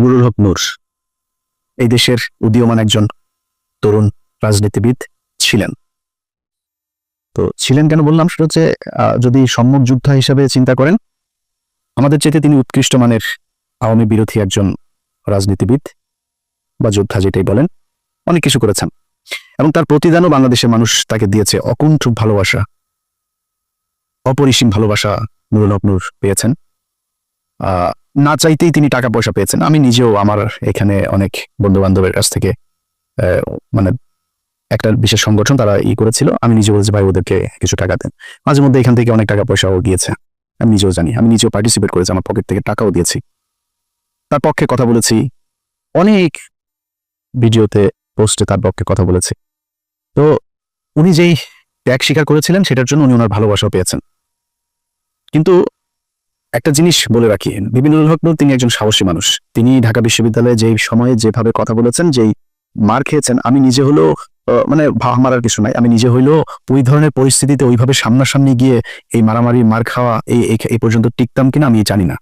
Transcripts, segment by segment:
নুরুল হক নূর। এই দেশের উদীয়মান একজন তরুণ রাজনীতিবিদ ছিলেন। তো ছিলেন কেন বললাম? সেটা হচ্ছে যদি সম্মুখ যোদ্ধা হিসাবে চিন্তা করেন, আমাদের চেয়ে তিনি উৎকৃষ্ট মানের আওয়ামী বিরোধী একজন রাজনীতিবিদ বা যোদ্ধা যেটাই বলেন, অনেক কিছু করেছেন। এবং তার প্রতিদানও বাংলাদেশের মানুষ তাকে দিয়েছে অকুণ্ঠ ভালোবাসা, অপরিসীম ভালোবাসা নুরুল হক নূর পেয়েছেন। না চাইতেই তিনি টাকা পয়সা পেয়েছেন। আমি নিজেও আমার এখানে অনেক বন্ধু বান্ধবের কাছ থেকে মানে একটা বিশেষ সংগঠন তারা ই করেছিল। আমি নিজে বলছি, ভাই, ওদেরকে কিছু টাকা দেন। মাঝে মধ্যে এখান থেকে অনেক টাকা পয়সাও গিয়েছে। আমি নিজেও জানি, আমি নিজেও পার্টিসিপেট করেছি, আমার পকেট থেকে টাকাও দিয়েছি। তার পক্ষে কথা বলেছি, অনেক ভিডিওতে পোস্টে তার পক্ষে কথা বলেছি। তো উনি যেই ত্যাগ স্বীকার করেছিলেন, সেটার জন্য উনি ওনার ভালোবাসাও পেয়েছেন। কিন্তু একটা জিনিস বলে রাখি, বিপিনুল হক তিনি একজন সাহসী মানুষ। তিনি ঢাকা বিশ্ববিদ্যালয়ে যেই সময়ে যেভাবে কথা বলেছেন, যেই মার খেয়েছেন, আমি নিজে হলো মানে মারার কিছু নাই, আমি নিজে হইলেও ওই ধরনের পরিস্থিতিতে ওইভাবে সামনাসামনি গিয়ে এই মারামারি, মার খাওয়া, এই, এই- পর্যন্ত টিকতাম কিনা আমি জানি না।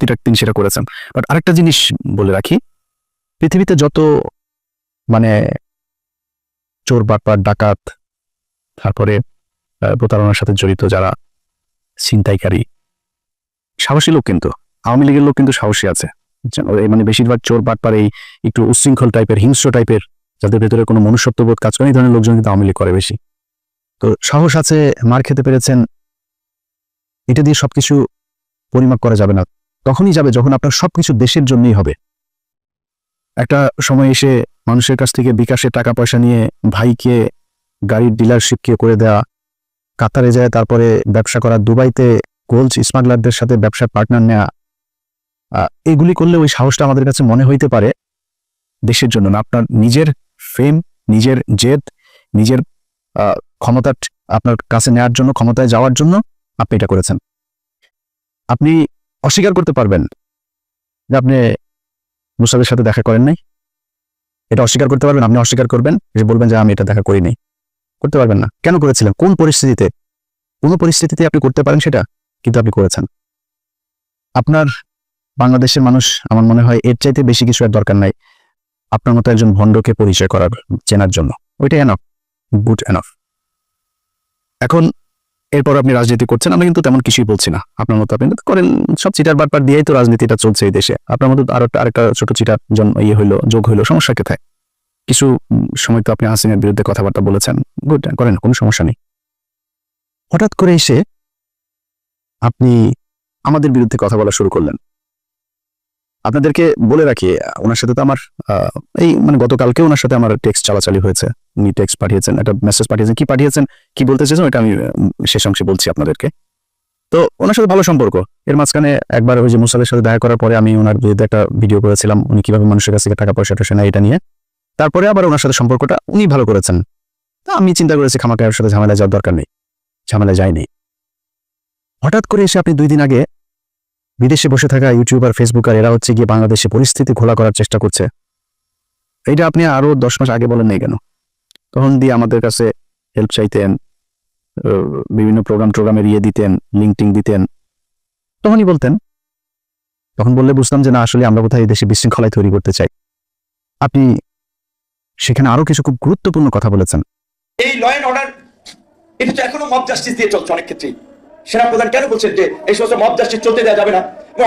তিনি সেটা করেছেন। বাট আরেকটা জিনিস বলে রাখি, পৃথিবীতে যত মানে চোর বাটপার ডাকাত, তারপরে প্রতারণার সাথে জড়িত যারা ছিনতাইকারী সাহসী লোক কিন্তু। আওয়ামী লীগের লোক কিন্তু সাহসী আছে। মানে বেশিরভাগ চোর বাটপার এই একটু উচ্ছৃঙ্খল টাইপের, হিংস্র টাইপের, যাদের ভেতরে কোনো মনুষ্যত্ববোধ কাজ করে, এই ধরনের লোকজন কিন্তু আওয়ামী করে বেশি। তো সাহস আছে, মার খেতে পেরেছেন, এটা দিয়ে সবকিছু পরিমাপ করা যাবে না। তখনই যাবে যখন আপনার সবকিছু দেশের জন্যই হবে। একটা সময় এসে মানুষের কাছ থেকে বিকাশের টাকা পয়সা নিয়ে ভাইকে, গাড়ির ডিলারশিপকে করে দেওয়া কাতারে যায়, তারপরে ব্যবসা করা, দুবাইতে গোল্ড স্মাগলারদের সাথে ব্যবসার পার্টনার নেওয়া এগুলি করলে ওই সাহসটা আমাদের কাছে মনে হইতে পারে দেশের জন্য না। আপনার নিজের ফেম নিজের জেদ, নিজের ক্ষমতা আপনার কাছে নেওয়ার জন্য, ক্ষমতায় যাওয়ার জন্য আপনি এটা করেছেন। আপনি অস্বীকার করতে পারবেন যে আপনি মুসাদের সাথে দেখা করেন নাই। এটা অস্বীকার করতে পারবেন, আপনি অস্বীকার করবেন যে বলবেন যে আমি এটা দেখা করিনি করতে পারবেন না। কেন করেছিলেন? কোন পরিস্থিতিতে? কোন পরিস্থিতিতে আপনি করতে পারেন সেটা? কিন্তু আপনি করেছেন। আপনার বাংলাদেশের মানুষ আমার মনে হয় এর চাইতে বেশি কিছু আর দরকার নাই। আপনার মতো একজন ভণ্ডকে পরিচয় করার, চেনার জন্য। ওইটাই এনফ গুড এনফ এখন এরপর আপনি রাজনীতি করছেন, আমরা কিন্তু তেমন কিছুই বলছি না। আপনার মতো আপনি করেন, সব চিটার বাটপার দিয়েই তো রাজনীতিটা চলছে এই দেশে। আপনার মতো আরও একটা- আরেকটা ছোট চিটার জন্ম ইয়ে হইল, যোগ হইল, সমস্যা কোথায়? কিছু সময় তো আপনি হাসিনের বিরুদ্ধে কথাবার্তা বলেছেন গুড করেন, কোনো সমস্যা নেই। হঠাৎ করে এসে আপনি আমাদের বিরুদ্ধে কথা বলা শুরু করলেন। আপনাদেরকে বলে রাখি, ওনার সাথে তো আমার এই মানে গতকালকে ওনার সাথে আমার টেক্সট চালাচালি হয়েছে। উনি টেক্সট পাঠিয়েছেন, একটা মেসেজ পাঠিয়েছেন। কি পাঠিয়েছেন? কি বলতে চেয়েছেন ওটা আমি শেষ অংশে বলছি আপনাদেরকে। তো ওনার সাথে ভালো সম্পর্ক। এর মাঝখানে একবার ওই যে মুসাদের সাথে দেখা করার পরে আমি ওনার বিরুদ্ধে একটা ভিডিও করেছিলাম। উনি কীভাবে মানুষের কাছ থেকে টাকা পয়সা টয়সা নেয় এটা নিয়ে। তারপরে আবার ওনার সাথে সম্পর্কটা উনি ভালো করেছেন। তা আমি চিন্তা করেছি খামাকে ওর সাথে ঝামেলা যাওয়ার দরকার নেই। ঝামেলা যায়নি। হঠাৎ করে এসে আপনি দুই দিন আগে বিদেশে বসে থাকা ইউটিউব আর ফেসবুক আর এরা হচ্ছে গিয়ে বাংলাদেশে পরিস্থিতি খোলা করার চেষ্টা করছে। এটা আপনি আরও দশ মাস আগে বলেন নাই কেন? তখন দিয়ে আমাদের কাছে হেল্প চাইতেন বিভিন্ন প্রোগ্রাম টোগ্রামের ইয়ে দিতেন লিঙ্কটিং দিতেন। তখনই বলতেন, তখন বললে বুঝতাম যে না, আসলে আমরা কোথায় এই দেশে বিশৃঙ্খলায় তৈরি করতে চাই। আপনি সেখানে আরও কিছু খুব গুরুত্বপূর্ণ কথা বলেছেন। এই ল অ্যান্ড অর্ডার এটা তো এখনও মব জাস্টিস দিয়ে চলছে অনেক ক্ষেত্রেই। সেনাপ্রধান কেন বলছেন যে এই সমস্ত মব জাস্টিস চলতে দেওয়া যাবে না?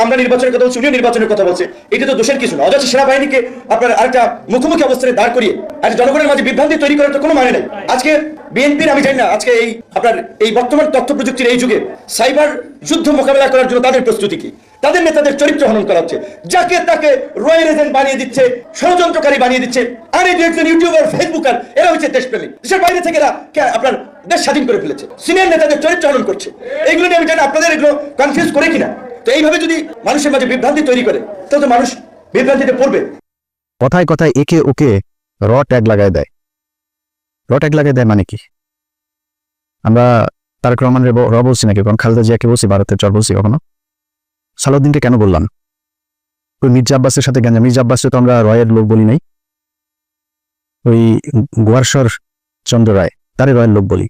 আমরা নির্বাচনের কথা বলছি নির্বাচনের কথা বলছে। এটা তো দোষের কিছু না। অথচ সেনাবাহিনীকে আপনার আরেকটা মুখোমুখি অবস্থানে দাঁড় করিয়ে আজ জনগণের মাঝে বিভ্রান্তি তৈরি করার তো কোনো মানে নেই। আজকে বিএনপির, আমি জানি না, আজকে এই আপনার এই বর্তমান তথ্য প্রযুক্তির এই যুগে সাইবার যুদ্ধ মোকাবেলা করার জন্য তাদের প্রস্তুতি কি? তাদের নেতাদের চরিত্র হনন করা হচ্ছে। যাকে তাকে রয়্যাল এজেন্ট বানিয়ে দিচ্ছে, ষড়যন্ত্রকারী বানিয়ে দিচ্ছে। আর এই ইউটিউবার ফেসবুকার এরা হচ্ছে দেশপ্রেমিক। দেশের বাইরে থেকে এরা আপনার দেশ স্বাধীন করে ফেলেছে। সিনিয়র নেতাদের চরিত্র হনন করছে। এইগুলো নিয়ে আমি জানি আপনাদের এগুলো কনফিউজ করে কিনা। তো এইভাবে যদি মানুষের মাঝে বিভ্রান্তি তৈরি করে, তাহলে তো মানুষ বিভ্রান্তিতে পড়বে। কথায় কথায় একে ওকে র ট্যাগ লাগায় দেয়। র ট্যাগ লাগায় দেয় মানে কি? আমরা তারক রহমানের র বলছি নাকি? কখন খালেদা জিয়াকে বলছি, ভারতের চর বলছি কখনো? সালাউদ্দিনকে কেন বললাম? ওই মির্জা আব্বাসের সাথে গেঞ্জা মির্জা আব্বাসকে তো আমরা রয়ের লোক বলি নাই। ওই গোয়ারসর চন্দ্র রায়, তারে রয়ের লোক বলি।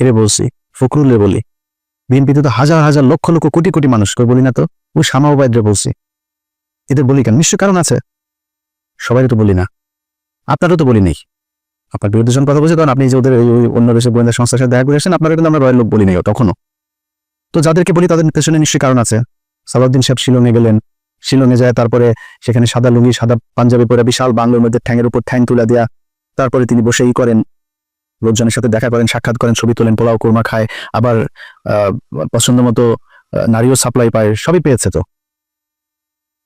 এরে বলছি ফখরুলে বলি। বিএনপিতে তো হাজার হাজার লক্ষ লক্ষ কোটি কোটি মানুষ, কই বলি না তো? ওই শামা ওবায়দরে বলছি। এদের বলি কেন? নিশ্চয় কারণ আছে। সবাই তো বলি না। আপনারও তো বলি নেই। আপনার বিরুদ্ধে যখন কথা বলছি তখন আপনি যে ওদের অন্য দেশের গোয়েন্দা সংস্থার সাথে দেখা করে আসেন, আপনারা কিন্তু আমরা রয়ের লোক বলি নাই তখনও। তো যাদেরকে বলি তাদের পেছনে নিশ্চয়ই কারণ আছে। সালাউদ্দিন সাহেব শিলংয়ে গেলেন। শিলংয়ে যায় তারপরে সেখানে সাদা লুঙ্গি, সাদা পাঞ্জাবি পরে বিশাল বাংলোর মধ্যে ঠ্যাঙের উপর ঠ্যাং তুলে দেয়া তারপরে তিনি বসেই করেন। লোকজনের সাথে দেখা করেন, সাক্ষাৎ করেন, ছবি তোলেন, পোলাও কোরমা খায়, আবার পছন্দ মতো নারীও সাপ্লাই পায়, সবই পেয়েছে তো।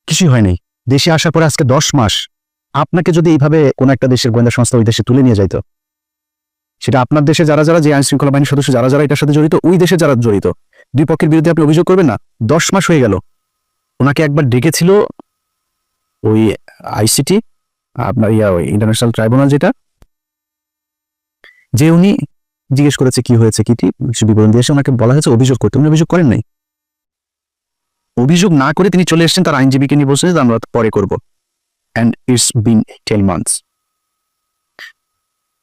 কিছুই হয়নি। দেশে আসার পরে আজকে দশ মাস। আপনাকে যদি এইভাবে কোন একটা দেশের গোয়েন্দা সংস্থা ওই দেশে তুলে নিয়ে যাইতো সেটা আপনার দেশে যারা যারা যে আইন শৃঙ্খলা বাহিনীর সদস্য, যারা যারা এটার সাথে জড়িত, ওই দেশে যারা জড়িত, দুই পক্ষের বিরুদ্ধে আপনি অভিযোগ করবেন না? দশ মাস হয়ে গেল। ওনাকে একবার ডেকেছিল ওই আইসিটি, আপনার ইয়া, ওই ইন্টারন্যাশনাল ট্রাইব্যুনাল যেটা যে উনি জিজ্ঞেস করেছে কি হয়েছে, কি কিছু বিবরণ দিয়েছে ওনাকে বলা হয়েছে, অভিযোগ করতে। উনি অভিযোগ করেন নাই। অভিযোগ না করে তিনি চলে এসেছেন, তার আইনজীবীকে নিয়ে বসে আমরা পরে করব। And it's been ten months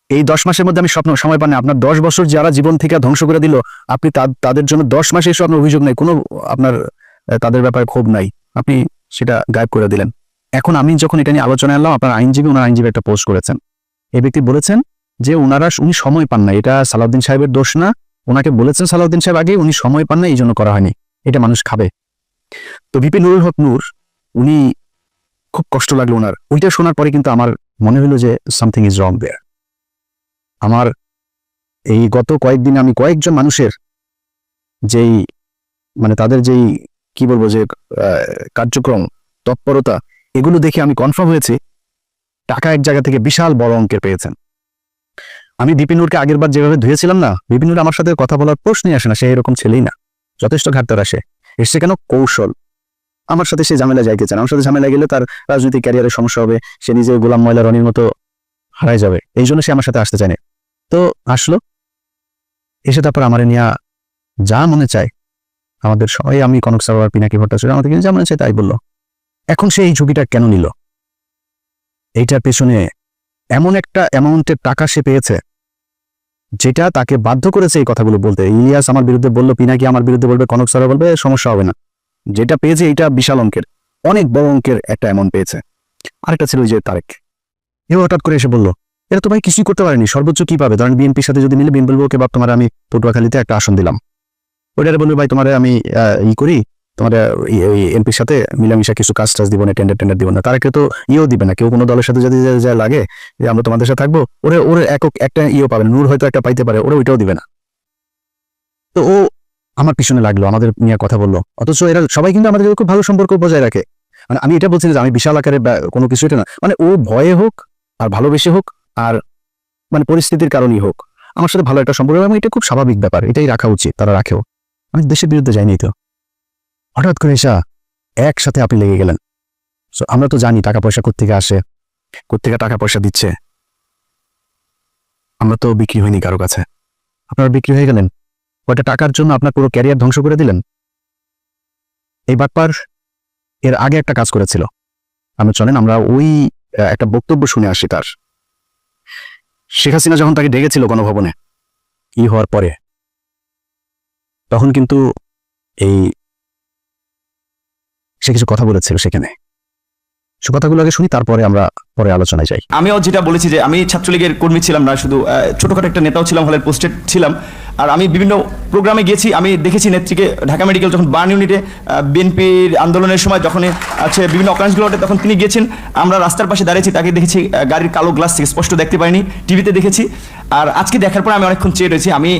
এই দশ মাসের মধ্যে আমি স্বপ্ন, সময় পান আপনার দশ বছর যারা জীবন থেকে ধ্বংস করে দিল, আপনি তাদের জন্য দশ মাসে এসে আপনার অভিযোগ নেই। কোনো আপনার তাদের ব্যাপারে ক্ষোভ নাই। আপনি সেটা গায়েব করে দিলেন। এখন আমি যখন এটা নিয়ে আলোচনা এলাম, আপনার আইনজীবী, ওনার আইনজীবী একটা পোস্ট করেছেন। এই ব্যক্তি বলেছেন যে ওনারা উনি সময় পান না এটা সালাউদ্দিন সাহেবের দোষ না। ওনাকে বলেছেন সালাউদ্দিন সাহেব আগে উনি সময় পান না এই জন্য করা হয়নি। এটা মানুষ খাবে। তো ভিপি নুরুল হক নূর, উনি খুব কষ্ট লাগল ওনার ওইটা শোনার পরে কিন্তু আমার মনে হলো যে সামথিং ইজ রং দেয়ার আমার এই গত কয়েকদিন আমি কয়েকজন মানুষের যেই মানে তাদের যেই কি বলব যে কার্যক্রম, তৎপরতা, এগুলো দেখে আমি কনফার্ম হয়েছি। টাকা এক জায়গা থেকে বিশাল বড় অঙ্কের পেয়েছেন। আমি বিপিনুরকে আগের বার যেভাবে ধুয়েছিলাম না, বিপিনুর আমার সাথে কথা বলার প্রশ্নই আসে না, সে এরকম ছেলেই না। যথেষ্ট ঘাটতার আসে। এসছে কেন কৌশল? আমার সাথে সে ঝামেলা যাইতে চান আমার সাথে ঝামেলা গেলে তার রাজনৈতিক ক্যারিয়ারের সমস্যা হবে, সে নিজে গোলাম ময়লা রনির মতো হারাই যাবে। এই জন্য সে আমার সাথে আসতে চায় না। তো আসলো। এসে তারপর আমার নিয়ে যা মনে চায়, আমাদের সবাই, আমি, কনক সারোয়ার, পিনাকি ভট্টাচার্য, আমাদের যা মনে চায় তাই বলল। এখন সে এই ঝুঁকিটা কেন নিল? এইটার পেছনে এমন একটা অ্যামাউন্টের টাকা সে পেয়েছে, যেটা তাকে বাধ্য করেছে এই কথাগুলো বলতে। ইলিয়াস আমার বিরুদ্ধে বলল, পিনাকি আমার বিরুদ্ধে বলবে, কনক সারা বলবে, সমস্যা হবে না। যেটা পেয়েছে এটা বিশাল অঙ্কের, অনেক বড় অঙ্কের একটা অ্যামাউন্ট পেয়েছে। আরেকটা ছিল যে তারেক। এও হঠাৎ করে এসে বলল এটা তো ভাই কিছুই করতে পারেনি, সর্বোচ্চ কি পাবে? ধরেন বিএনপির সাথে যদি মিলে বিএনপি বলব কেবাব তোমার আমি পটুয়াখালীতে একটা আসন দিলাম। ওইটারে বলবে, ভাই, তোমার আমি ই করি তোমার এমপির সাথে মিলামিশা কিছু কাজ টাজ দিব না টেন্ডার টেন্ডার দিব না। তারাকে তো ইও দিবে না, কেউ কোনো দলের সাথে যদি যা- লাগে, যে আমরা তোমাদের সাথে থাকব, ওরে ওরে একক একটা ইয়েও পাবে নূর হয়তো একটা পাইতে পারে, ওরা ওইটাও দিবে না। তো ও আমার পিছনে লাগল, আমাদের নিয়ে কথা বলল। অথচ এরা সবাই কিন্তু আমাদের খুব ভালো সম্পর্ক বজায় রাখে। মানে আমি এটা বলছি যে আমি বিশাল আকারে কোনো কিছু এটা না মানে ও ভয়ে হোক, আর ভালোবেসে হোক, আর মানে পরিস্থিতির কারণেই হোক, আমার সাথে ভালো একটা সম্পর্ক, এবং এটা খুব স্বাভাবিক ব্যাপার, এটাই রাখা উচিত, তারা রাখেও। আমি দেশের বিরুদ্ধে যাইনি তো। হঠাৎ করে এসা একসাথে আপনি লেগে গেলেন। সো আমরা তো জানি টাকা পয়সা কোত্থেকে আসে, কোত্থেকে টাকা পয়সা দিচ্ছে। আমরা তো বিক্রি হয়নি কারও কাছে। আপনারা বিক্রি হয়ে গেলেন। কয়টা টাকার জন্য আপনার পুরো ক্যারিয়ার ধ্বংস করে দিলেন? এই বাটপার এর আগে একটা কাজ করেছিল। আমরা চলেন, আমরা ওই একটা বক্তব্য শুনে আসি তার। শেখ হাসিনা যখন তাকে ডেকেছিল গণভবনে ই হওয়ার পরে, তখন কিন্তু এই সে কিছু কথা বলেছিল সেখানে। সে কথাগুলো আগে শুনি, তারপরে আমরা পরে আলোচনায় যাই। আমিও যেটা বলেছি যে আমি ছাত্রলীগের কর্মী ছিলাম না, শুধু ছোটখাটো একটা নেতাও ছিলাম, হলের পোস্টেড ছিলাম। আর আমি বিভিন্ন প্রোগ্রামে গিয়েছি, আমি দেখেছি নেত্রীকে ঢাকা মেডিকেল যখন বার্ন ইউনিটে বিএনপির আন্দোলনের সময় যখন আছে বিভিন্ন অকারেন্সগুলোতে তখন তিনি গিয়েছেন। আমরা রাস্তার পাশে দাঁড়িয়েছি, তাকে দেখেছি গাড়ির কালো গ্লাস থেকে স্পষ্ট দেখতে পাইনি, টিভিতে দেখেছি। আর আজকে দেখার পর আমি অনেকক্ষণ চেয়ে রয়েছি। আমি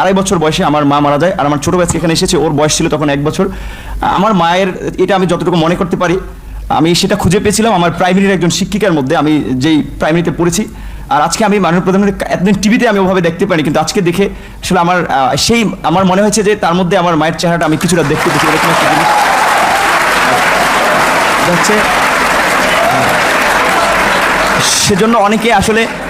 আড়াই বছর বয়সে আমার মা মারা যায়, আর আমার ছোট বাচ্চা এখানে এসেছে, ওর বয়স ছিল তখন এক বছর। আমার মায়ের, এটা আমি যতটুকু মনে করতে পারি আমি সেটা খুঁজে পেয়েছিলাম আমার প্রাইমারির একজন শিক্ষিকার মধ্যে, আমি যেই প্রাইমারিতে পড়েছি। আর আজকে আমি মাননীয় প্রধানমন্ত্রী, এতদিন টিভিতে আমি ওভাবে দেখতে পারি কিন্তু আজকে দেখে আসলে আমার সেই, আমার মনে হয়েছে যে তার মধ্যে আমার মায়ের চেহারাটা আমি কিছুটা দেখতে দেখি এরকম একটা জিনিস। সেজন্য অনেকে আসলে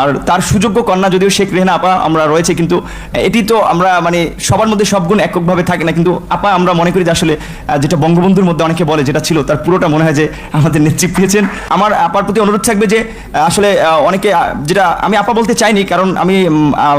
আর তার সুযোগ্য কন্যা যদিও শেখ রেহানা, আপা আমরা রয়েছে, কিন্তু এটি তো আমরা মানে সবার মধ্যে সব গুণ এককভাবে থাকে না। কিন্তু আপা আমরা মনে করি যে আসলে যেটা বঙ্গবন্ধুর মধ্যে অনেকে বলে, যেটা ছিল, তার পুরোটা মনে হয় যে আমাদের নেত্রী পেয়েছেন। আমার আপার প্রতি অনুরোধ থাকবে যে আসলে অনেকে যেটা আমি আপা বলতে চাইনি, কারণ আমি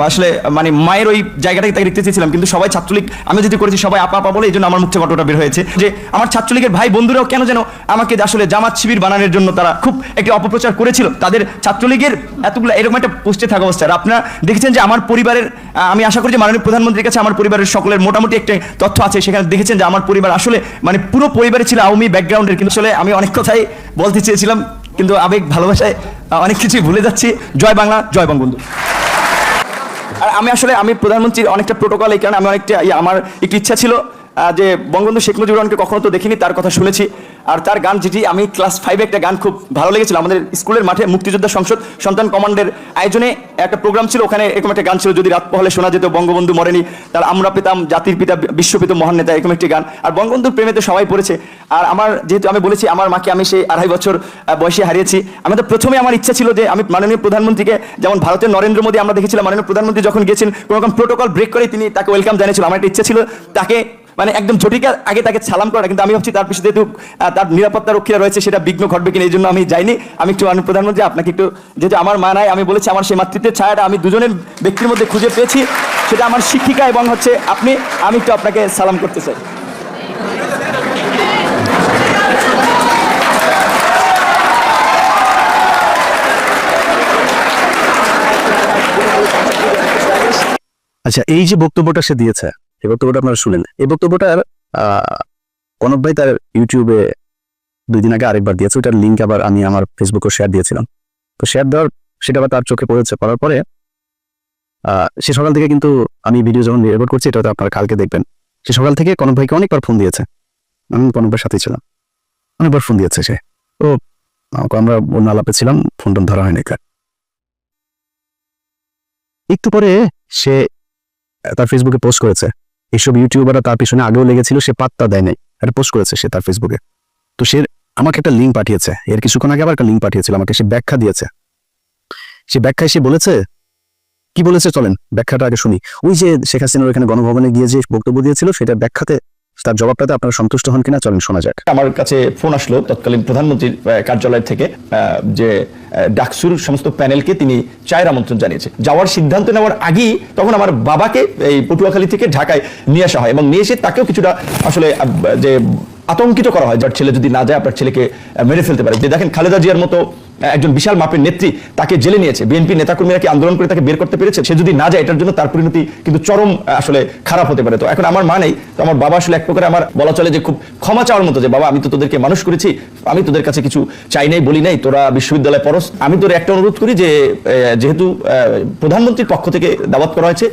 আসলে মানে মায়ের ওই জায়গাটাকে তাকে দেখতে চেয়েছিলাম, কিন্তু সবাই ছাত্রলীগ, আমি যদি করেছি, সবাই আপা আপা বলে, এই জন্য আমার মুখ ঘটনাটা বের হয়েছে যে, আমার ছাত্রলীগের ভাই বন্ধুরাও কেন যেন আমাকে আসলে জামাত শিবির বানানোর জন্য তারা খুব একটি অপপ্রচার করেছিল। তাদের ছাত্রলীগের এতগুলো এরকম একটা পোস্টে থাকা অবস্থা আর আপনারা দেখেছেন যে আমার পরিবারের আমি আশা করি যে মাননীয় প্রধানমন্ত্রীর কাছে আমার পরিবারের সকলের মোটামুটি একটা তথ্য আছে। সেখানে দেখেছেন যে আমার পরিবার আসলে মানে পুরো পরিবারে ছিল আওয়ামী ব্যাকগ্রাউন্ডের কিন্তু আসলে আমি অনেক কথাই বলতে চেয়েছিলাম, কিন্তু আবেগ, ভালোবাসায় অনেক কিছুই ভুলে যাচ্ছি। জয় বাংলা, জয় বঙ্গবন্ধু। আর আমি আসলে, আমি প্রধানমন্ত্রীর অনেকটা প্রোটোকল এই কারণে আমি অনেকটা আমার একটু ইচ্ছা ছিল যে বঙ্গবন্ধু শেখ মুজিবুর রহমানকে কখনো তো দেখিনি, তার কথা শুনেছি। আর তার গান যেটি, আমি ক্লাস ফাইভে একটা গান খুব ভালো লেগেছিল, আমাদের স্কুলের মাঠে মুক্তিযোদ্ধা সংসদ সন্তান কমান্ডের আয়োজনে একটা প্রোগ্রাম ছিল, ওখানে এরকম একটা গান ছিল, যদি রাত পহলে শোনা যেত, বঙ্গবন্ধু মরেনি, তার আমরা পেতাম, জাতির পিতা, বিশ্বপিত মহান নেতা, এরকম একটি গান। আর বঙ্গবন্ধুর প্রেমেতে সবাই পড়েছে। আর আমার, যেহেতু আমি বলেছি, আমার মাকে আমি সেই আড়াই বছর বয়সে হারিয়েছি আমি তো প্রথমে আমার ইচ্ছা ছিল যে, আমি মাননীয় প্রধানমন্ত্রীকে, যেমন ভারতের নরেন্দ্র মোদী আমরা দেখেছিলাম, মাননীয় প্রধানমন্ত্রী যখন গেছেন, কোনো রকম প্রোটোকল ব্রেক করে তিনি তাকে ওয়েলকাম জানিয়েছিল, আমার একটা ইচ্ছা ছিল তাকে মানে একদম ঝটিকার আগে তাকে সালাম করা কিন্তু আমি ভাবছি তার পিছনে যেহেতু তার নিরাপত্তা রক্ষীরা রয়েছে, সেটা বিঘ্ন ঘটবে কিনা এই জন্য আমি যাইনি। আমি একটু প্রধানমন্ত্রী আপনাকে একটু, যেহেতু আমার মা নাই, আমি বলেছি আমার সেই মাতৃত্বের ছায়াটা আমি দুজনের ব্যক্তির মধ্যে খুঁজে পেয়েছি, সেটা আমার শিক্ষিকা এবং হচ্ছে আপনি, আমি একটু আপনাকে সালাম করতে চাই। আচ্ছা এই যে বক্তব্যটা সে দিয়েছে এই বক্তব্যটা আপনারা শুনেন। এই বক্তব্যটার কনক ভাই তার ইউটিউবে দুই দিন আগে আরেকবার দিয়েছে। ওটার লিঙ্ক আবার আমি আমার ফেসবুকে শেয়ার দিয়েছিলাম। তো শেয়ার দেওয়ার, সেটা আবার তার চোখে পড়েছে। পড়ার পরে সে সকাল থেকে কিন্তু আমি ভিডিও যখন রেকর্ড করছি, এটা তো আপনারা কালকে দেখবেন। সে সকাল থেকে কনক ভাইকে অনেকবার ফোন দিয়েছে। আমি কনক ভাইয়ের সাথেই ছিলাম। অনেকবার ফোন দিয়েছে সে। আমাকে আমরা অন্য আলাপে ছিলাম ফোন টোন ধরা হয়নি কার একটু পরে সে তার ফেসবুকে পোস্ট করেছে। এইসব ইউটিউবাররা তার পিছনে আগেও লেগেছিল, সে পাত্তা দেয় নাই। একটা পোস্ট করেছে সে তার ফেসবুকে তো সে আমাকে একটা লিঙ্ক পাঠিয়েছে। এর কিছুক্ষণ আগে আবার একটা লিঙ্ক পাঠিয়েছিল আমাকে, সে ব্যাখ্যা দিয়েছে। সে ব্যাখ্যায় সে বলেছে, কি বলেছে চলেন, ব্যাখ্যাটা আগে শুনি। ওই যে শেখ হাসিনার ওখানে গণভবনে গিয়ে যে বক্তব্য দিয়েছিল, সেটা ব্যাখ্যাতে তার জবাবটাতে আপনারা সন্তুষ্ট হন কিনা চলেন শোনা যাক। আমার কাছে ফোন আসলো তৎকালীন প্রধানমন্ত্রীর কার্যালয় থেকে যে ডাকসুর সমস্ত প্যানেলকে তিনি চায়ের আমন্ত্রণ জানিয়েছে। যাওয়ার সিদ্ধান্ত নেওয়ার আগেই তখন আমার বাবাকে এই পটুয়াখালী থেকে ঢাকায় নিয়ে আসা হয় এবং নিয়ে এসে তাকেও কিছুটা আসলে যে, আতঙ্কিত করা হয়। যার ছেলে যদি না যায়, আপনার ছেলেকে মেরে ফেলতে পারে। যে দেখেন খালেদা জিয়ার মতো একজন বিশাল মাপের নেত্রী তাকে জেলে নিয়েছে। বিএনপি নেতাকর্মীরা কি আন্দোলন করে তাকে বের করতে পেরেছে? সে যদি না যায় এটার জন্য তার পরিণতি কিন্তু চরম আসলে খারাপ হতে পারে। তো এখন আমার মা নেই তো আমার বাবা আসলে এক প্রকার আমার বলা চলে যে খুব ক্ষমা চাওয়ার মতো যে বাবা আমি তো তোদেরকে মানুষ করেছি আমি তোদের কাছে কিছু চাই নাই বলি নাই তোরা বিশ্ববিদ্যালয়ে পড়স। আমি তোর একটা অনুরোধ করি যে যেহেতু প্রধানমন্ত্রীর পক্ষ থেকে দাওয়াত করা হয়েছে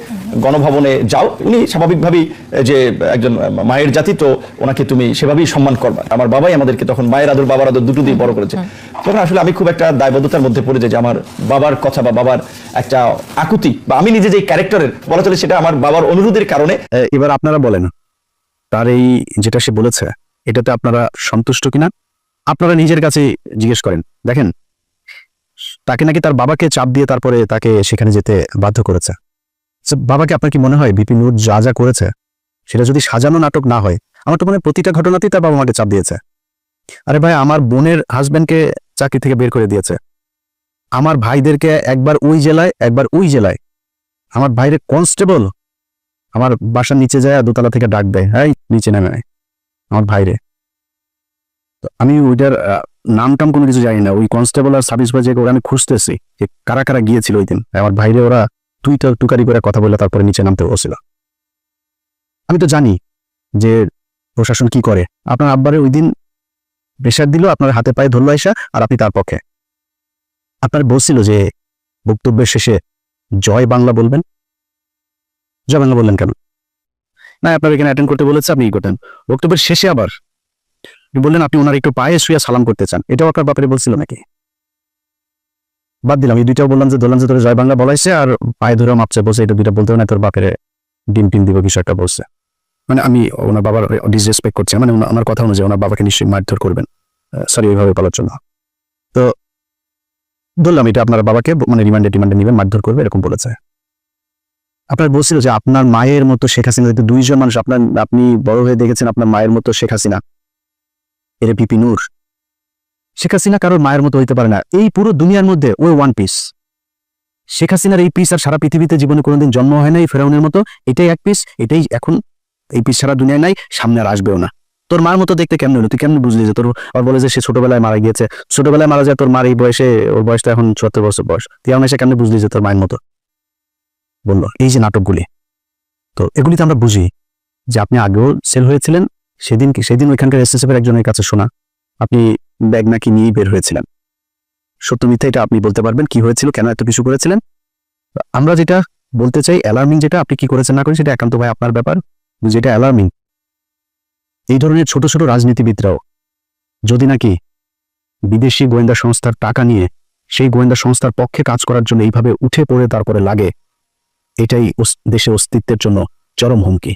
গণভবনে যাও। উনি স্বাভাবিকভাবেই যে একজন মায়ের জাতি তো ওনাকে তুমি সেভাবেই সম্মান করবা। আমার বাবাই আমাদেরকে তখন মায়ের আদর বাবার আদর দুটো দিয়ে বড় করেছে। তখন আসলে আমি খুব একটা দায়বদ্ধতার মধ্যে পড়ে যাই যে আমার বাবার কথা বা বাবার একটা আকুতি বা আমি নিজে যে ক্যারেক্টারের বলা চলে সেটা আমার বাবার অনুরোধের কারণে। এবার আপনারা বলেন, তার এই যেটা সে বলেছে, এটাতে আপনারা সন্তুষ্ট কিনা? আপনারা নিজের কাছে জিজ্ঞেস করেন। দেখেন, তাকে নাকি তার বাবাকে চাপ দিয়ে তারপরে তাকে সেখানে যেতে বাধ্য করেছে। বাবাকে আপনার কি মনে হয় বিপিন নূর যা যা করেছে, সেটা যদি সাজানো নাটক না হয়, আমার তো মনে প্রতিটা ঘটনাতেই তার বাবা মাকে চাপ দিয়েছে। আরে ভাই, আমার বোনের হাজবেন্ডকে চাকরি থেকে বের করে দিয়েছে। আমার ভাইদেরকে একবার ওই জেলায় একবার ওই জেলায়। আমার ভাইরে কনস্টেবল। আমার বাসার নিচে যায় দোতলা থেকে ডাক দেয় হ্যাঁ নিচে নেমে আয়। আমার ভাইরে। তো আমি ওইটার আহ, নাম টাম কোনো কিছু জানি না। ওই কনস্টেবল আর সার্ভিস বাজে ওরা আমি খুঁজতেছি যে কারা কারা গিয়েছিল ওই দিন। আমার ভাইরে ওরা তুই তো টুকারি করে কথা বলে তারপরে নিচে নামতে বসছিল আমি তো জানি যে প্রশাসন কি করে। আপনার আব্বারে ওই দিন প্রেশার দিল, আপনার হাতে পায়ে ধরলো আইসা আর আপনি তার পক্ষে। আপনার বলছিল যে বক্তব্যের শেষে জয় বাংলা বলবেন? জয় বাংলা বললেন কেন? না, আপনার এখানে অ্যাটেন্ড করতে বলেছে, আপনি ই করতেন। বক্তব্যের শেষে আবার বললেন, আপনি ওনার একটু পায়ে শুয়ে সালাম করতে চান। এটাও আপনার বাপরে বলছিল নাকি? বাদ দিলাম, এই দুইটাও বললাম যে, ধরলাম যে, তোর জয় বাংলা বলাইছে আর পায়ে ধরে মাপছে, বলছে এটা দুইটা বলতেও না, তোর বাপের ডিম টিম দিব, বিষয়টা বলছে। মানে আমি ওনার বাবার ডিসরেসপেক্ট করছি মানে ওনা- আমার কথা অনুযায়ী ওনার বাবাকে নিশ্চয়ই মারধর করবেন। সরি ওইভাবে বলার জন্য। তো ধরলাম এটা আপনার বাবাকে মানে রিমান্ডে টিমান্ডে নেবেন মারধর করবে, এরকম বলেছে। আপনার বলছিল যে আপনার মায়ের মতো শেখ হাসিনা দুইজন মানুষ, আপনার, আপনি বড় হয়ে দেখেছেন আপনার মায়ের মতো শেখ হাসিনা। এরে পিপি নূর। শেখ হাসিনা কারোর মায়ের মতো হইতে পারে না। এই পুরো দুনিয়ার মধ্যে ওই ওয়ান পিস শেখ হাসিনার এই পিস আর সারা পৃথিবীতে জীবনে কোনোদিন জন্ম হয় নাই, ফেরাউনের মতো। এটাই এক পিস এটাই এখন এই পিস সারা দুনিয়ায় নাই, সামনে আর আসবেও না। তোর মার মতো দেখতে কেমন হলো? তুই কেমন বুঝলি যে তোর আবার বলে যে সে ছোটবেলায় মারা গিয়েছে? ছোটবেলায় মারা যায় তোর মার এই বয়সে, ওর বয়সটা এখন চুয়াত্তর বছর বয়স। তুই এখন এসে কেমন বুঝলি যে তোর মায়ের মতো? বলল, এই যে নাটকগুলি, তো এগুলিতে আমরা বুঝি যে আপনি আগেও সেল হয়েছিলেন, সেদিন কি, সেদিন ওইখানকার এসএসএফ এর একজনের কাছে শোনা, আপনি ব্যাগ নাকি নিয়েই বের হয়েছিলেন। সত্য মিথ্যা এটা আপনি বলতে পারবেন কি হয়েছিল, কেন এত কিছু করেছিলেন? আমরা যেটা বলতে চাই অ্যালার্মিং যেটা আপনি কি করেছেন না করেন সেটা একান্ত ভাই আপনার ব্যাপার। যেটা অ্যালার্মিং এই ধরনের ছোট ছোট রাজনীতিবিদরাও, যদি নাকি বিদেশি গোয়েন্দা সংস্থার টাকা নিয়ে সেই গোয়েন্দা সংস্থার পক্ষে কাজ করার জন্য এইভাবে উঠে পড়ে তারপরে লাগে, এটাই দেশে অস্তিত্বের জন্য চরম হুমকি।